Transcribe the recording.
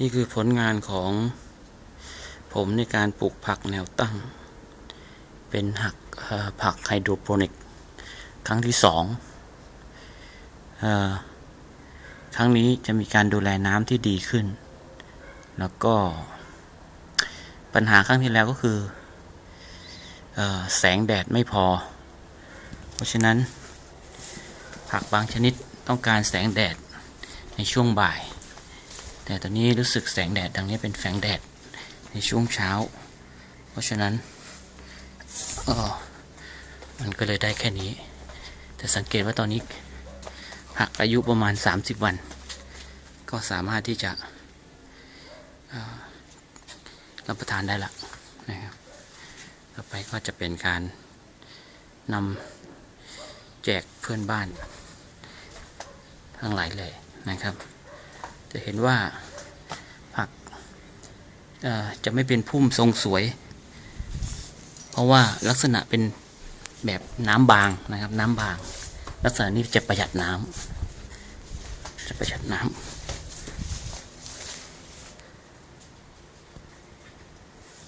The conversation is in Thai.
นี่คือผลงานของผมในการปลูกผักแนวตั้ง เป็นหักผักไฮโดรโปนิก ครั้งที่สองอครั้งนี้จะมีการดูแลน้ำที่ดีขึ้น แล้วก็ปัญหาครั้งที่แล้วก็คืออแสงแดดไม่พอ เพราะฉะนั้น ผักบางชนิดต้องการแสงแดดในช่วงบ่าย แต่ตอนนี้รู้สึกแสงแดดดังนี้เป็นแสงแดดในช่วงเช้า เพราะฉะนั้นออมันก็เลยได้แค่นี้ แต่สังเกตว่าตอนนี้ผักอายุประมาณ 30 วัน ก็สามารถที่จะออรับประทานได้ละนะครับต่อไปก็จะเป็นการนำแจกเพื่อนบ้าน ทั้งหลายเลยนะครับ จะเห็นว่าผักจะไม่เป็นพุ่มทรงสวย เพราะว่าลักษณะเป็นแบบน้ำบางนะครับ น้ำบาง ลักษณะนี้จะประหยัดน้ำจะประหยัดน้ำ